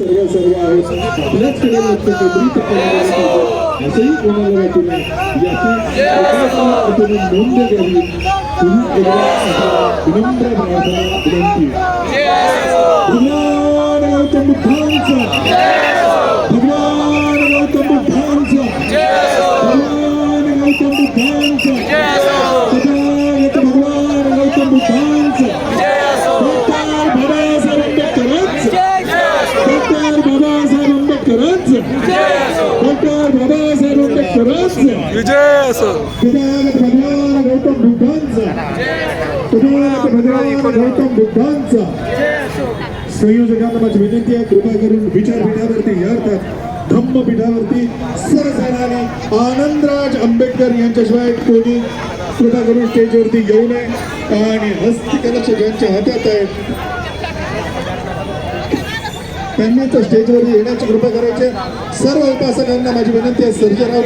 सर्व सर्व आहेत आपल्याचकडे लक्ष केंद्रित करणारे पाहिजे. असंही कोणाला वाटू नये याची एका तुम्ही नोंद घ्यावी तुम्ही एकदा असा विनम्र प्रार्थना विनंती भगवान गौतम बुद्धांचा भगवान गौतम बुद्धांचा भगवान गौतम बुद्धांचा बाबासाहेब डॉक्टर बाबासाहेब आंबेडकरांचा विजय भगवान गौतम बुद्धांचा। तथागत भगवान गौतम बुद्धांचा। संयोजकांना माझी विनंती आहे कृपा करून विचारपीठावरती या अर्थात धम्मपीठावरती सरसराने आनंदराज आंबेडकर यांच्याशिवाय कोणी कृपा करून स्टेजवरती येऊ नये. आणि हस्तकलश ज्यांच्या हातात आहे त्यांनीच स्टेजवर येण्याची कृपा करायची. सर्व उपासकांना माझी विनंती आहे सर्जराव